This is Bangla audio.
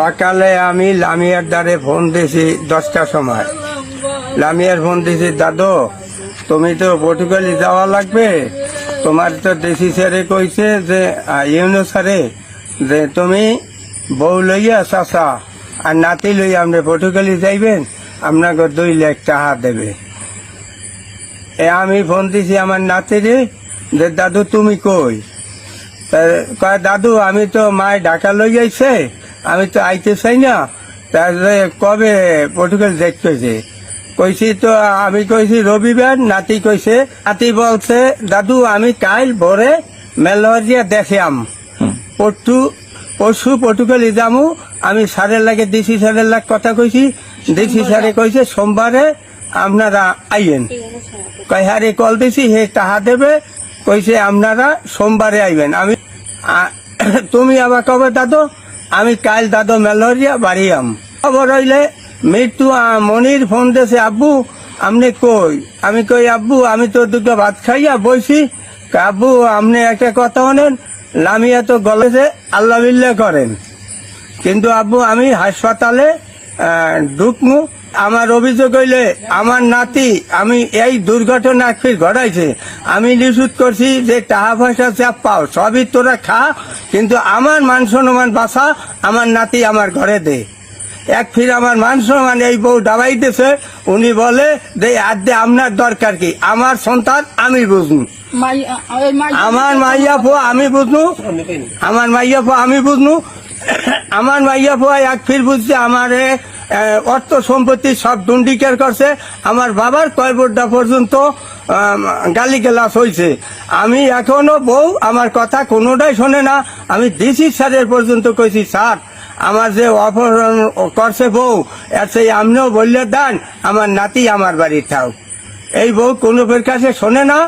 সকালে আমি লামিয়ার দ্বারে ফোন দিয়েছি দশটার সময়। লামিয়ার ফোন দিয়েছি দাদু, তুমি তো পর্তুগালি যাওয়া লাগবে। তোমার তো দেশি স্যারে কইছে যে ইউনো স্যারে, যে তুমি বউ লইয়া চাচা আর নাতি লইয়া আপনি পর্তুগালি যাইবেন, আপনাকে দুই লাখ টাকা দেবে। এ আমি ফোন দিছি আমার নাতিরে যে, দাদু, তুমি কই? কয়, দাদু, আমি তো মায় ঢাকা লই যাইছে আমি তো আইতে চাই না। তাহলে কবে পর্তুগাল দেখতেছে কইছি তো আমি কইছি রবিবার নাতি কইছে নাতি বলছে দাদু আমি কাল ভোরে মেলোরিয়া দেখাম পটু পরশু পর্তুগালি যামু। আমি সারের লাগে ডিসি সারের লাগ কথা কইছি। ডিসি সারে কইছে সোমবারে আপনারা আইয়েন। কয় হারে কল দিছি হে তাহা দেবে। কইছে আপনারা সোমবারে আইবেন। আমি তুমি আবার কবে দাদু? আমি কাল দাদু মেলোরিয়া বাড়িয়াম। খবর হইলে, মৃত্যু মনির ফোন দেশে আব্বু আপনি কই? আমি কই, আব্বু, আমি তো দুটো ভাত খাইয়া বইছি। আব্বু আপনি একটা কথা শোনেন লামিয়া তো গলেছে আল্লাহ করেন। কিন্তু আব্বু, আমি হাসপাতালে ঢুকমু আমার অভিযোগ হইলে আমার নাতি আমি এই দুর্ঘটনা ফির ঘটাইছে। আমি নিষুধ করছি যে টাকা পয়সা চাপ পাও সবই তোরা খা কিন্তু আমার মান সম্মান বাসা আমার নাতি আমার ঘরে দে। এক ফির আমার মান সম্মান এই বউ দাবাইতেছে উনি বলে যে আদে আপনার দরকার কি? আমার সন্তান আমি বুঝুন। আমার মাইয়া ফো আমি বুঝনু। আমার মাইয়া ফো আমি বুঝনু। আমার মাইয়া ফো এক ফির বুঝছে আমার অর্থ সম্পত্তি সব দুন্ডিকের করছে আমার বাবার কয় পর্যন্ত গালি গেলাস হয়েছে আমি এখনও বউ, আমার কথা কোনোটাই শোনে না। আমি ডিসি স্যারের পর্যন্ত কইছি, স্যার, আমার যে অপহরণ করছে বউ, এর সেই আপনিও বললে দেন, আমার নাতি আমার বাড়ির থাও এই বউ কোনো কাছে শোনে না